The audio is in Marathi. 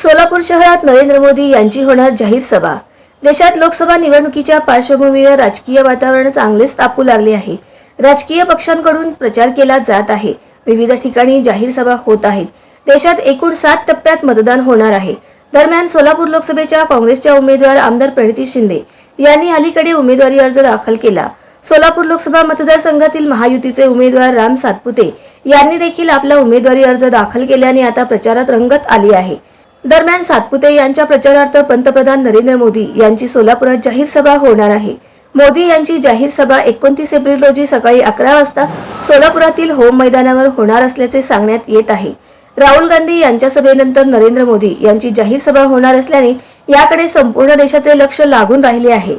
सोलापूर शहरात नरेंद्र मोदी यांची होणार जाहीर सभा. देशात लोकसभा निवडणुकीच्या पार्श्वभूमीवर राजकीय वातावरण चांगलेच तापू लागले आहे. राजकीय पक्षांकडून प्रचार केला जात आहे. विविध ठिकाणी जाहीर सभा होत आहेत. देशात एकूण सात टप्प्यात मतदान होणार आहे. दरम्यान सोलापूर लोकसभेच्या काँग्रेसच्या उमेदवार आमदार प्रणिती शिंदे यांनी अलीकडे उमेदवारी अर्ज दाखल केला. सोलापूर लोकसभा मतदारसंघातील महायुतीचे उमेदवार राम सातपुते यांनी देखील आपला उमेदवारी अर्ज दाखल केल्याने आता प्रचारात रंगत आली आहे. दरम्यान सातपुते यांच्या प्रचारार्थ पंतप्रधान नरेंद्र मोदी यांची सोलापुरात जाहीर सभा होणार आहे. मोदी यांची जाहीर सभा एकोणतीस एप्रिल रोजी सकाळी अकरा वाजता सोलापुरातील होम मैदानावर होणार असल्याचे सांगण्यात येत आहे. राहुल गांधी यांच्या सभेनंतर नरेंद्र मोदी यांची जाहीर सभा होणार असल्याने याकडे संपूर्ण देशाचे लक्ष लागून राहिले आहे.